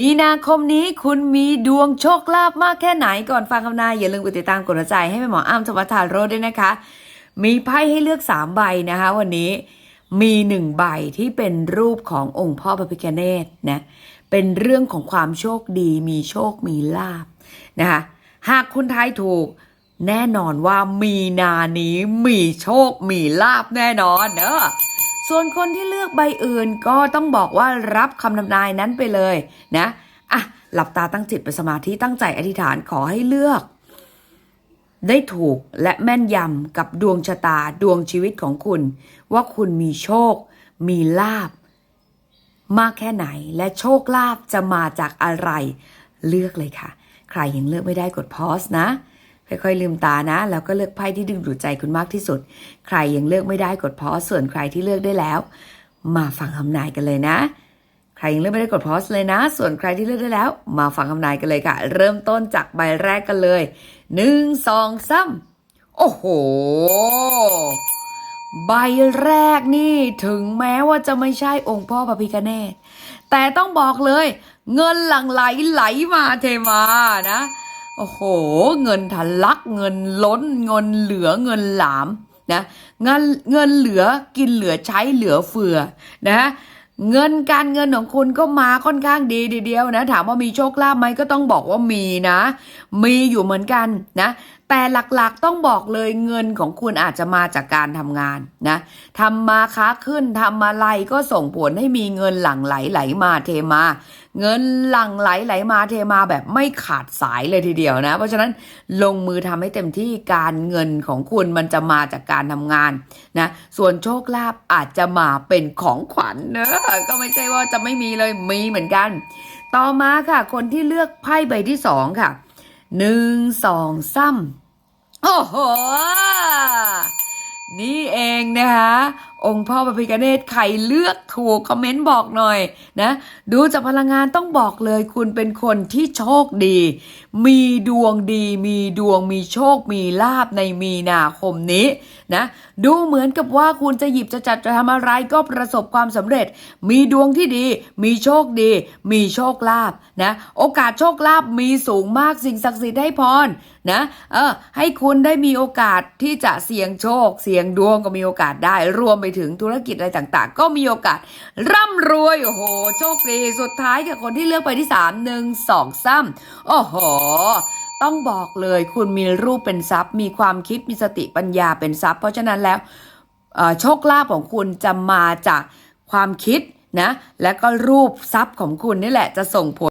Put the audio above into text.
มีนาคมนี้คุณมีดวงโชคลาภมากแค่ไหนก่อนฟังคำนายอย่าลืมกดติดตามกดใจให้แม่หมออ้ำสวัสดิ์ทาโรด้วยนะคะ มีไพ่ให้เลือก 3 ใบนะคะ วันนี้มีหนึ่งใบที่เป็นรูปขององค์พ่อพระพิฆเนศนะเป็นเรื่องของความโชคดี มีโชคมีลาบนะคะหากคุณทายถูกแน่นอนว่ามีนานี้มีโชคมีลาบแน่นอนเนอะ ส่วนคนที่เลือกใบอื่นก็ต้องบอกว่ารับคำทำนายนั้นไปเลยนะอะหลับตาตั้งจิตเป็นสมาธิตั้งใจอธิษฐานขอให้เลือก ได้ถูกและแม่นยำกับดวงชะตาดวงชีวิตของคุณ ว่าคุณมีโชค มีลาบ มากแค่ไหนและโชคลาภจะมาจากอะไร เลือกเลยค่ะ ใครยังเลือกไม่ได้กดพอสนะ ค่อยๆลืมตานะ แล้วก็เลือกไพ่ที่ดึงดูดใจคุณมากที่สุด ใครยังเลือกไม่ได้กดพอสส่วนใครที่เลือกได้แล้ว มาฟังคำนายกันเลยนะ ใครยังเลือกไม่ได้กดพอสเลยนะ ส่วนใครที่เลือกได้แล้ว มาฟังคำนายกันเลยค่ะ เริ่มต้นจากใบแรกกันเลยหนึ่งสองสามโอ้โห ใบแรกนี่ถึงแม้ว่าจะไม่ใช่องค์พ่อพระพิฆเนศแต่ต้องบอกเลย เงินหลั่งไหลไหลมาเทมานะ โอ้โห เงินทะลักเงินล้นเงินเหลือเงินหลามนะเงินเงินเหลือกินเหลือใช้เหลือเฟือนะเงินการเงินของคุณก็มาค่อนข้างดีทีเดียวนะ ถามว่ามีโชคลาภไหมก็ต้องบอกว่ามีนะ มีอยู่เหมือนกันนะ แต่หลักๆต้องบอกเลยเงินของคุณอาจจะมาจากการทำงานนะทำมาค้าขึ้นทำอะไรก็ส่งผลให้มีเงินหลั่งไหลไหลมาเทมา เงินหลั่งไหลไหลมาเทมาแบบไม่ขาดสายเลยทีเดียวนะ เพราะฉะนั้นลงมือทำให้เต็มที่การเงินของคุณมันจะมาจากการทำงานนะส่วนโชคลาภอาจจะมาเป็นของขวัญเนอะก็ไม่ใช่ว่าจะไม่มีเลยมีเหมือนกัน ต่อมาค่ะ คนที่เลือกไพ่ใบที่สองค่ะหนึ่งสองสาม โอ้โห นี่เองนะคะ องค์พ่อพระพิฆเนศใครเลือกถูกคอมเมนต์บอกหน่อยนะดูจากพลังงานต้องบอกเลย คุณเป็นคนที่โชคดี มีดวงดี มีดวงมีโชคมีลาบในมีนาคมนี้นะดูเหมือนกับว่าคุณจะหยิบจะจัดจะทำอะไรก็ประสบความสำเร็จ มีดวงที่ดี มีโชคดี มีโชคลาภนะโอกาสโชคลาภมีสูงมากสิ่งศักดิ์สิทธิ์ให้พรนะเออให้คุณได้มีโอกาสที่จะเสี่ยงโชค เสี่ยงดวงก็มีโอกาสได้รวมไปถึงธุรกิจอะไรต่างๆ ก็มีโอกาส ร่ำรวยโอ้โหโชคดีสุดท้ายกับคนที่เลือกไปที่สามหนึ่งสองสามโอ้โหต้องบอกเลยคุณมีรูปเป็นทรัพย์ มีความคิดมีสติปัญญาเป็นทรัพย์ เพราะฉะนั้นแล้วโชคลาภของคุณจะมาจากความคิดนะและก็รูปทรัพย์ของคุณนี่แหละจะส่งผล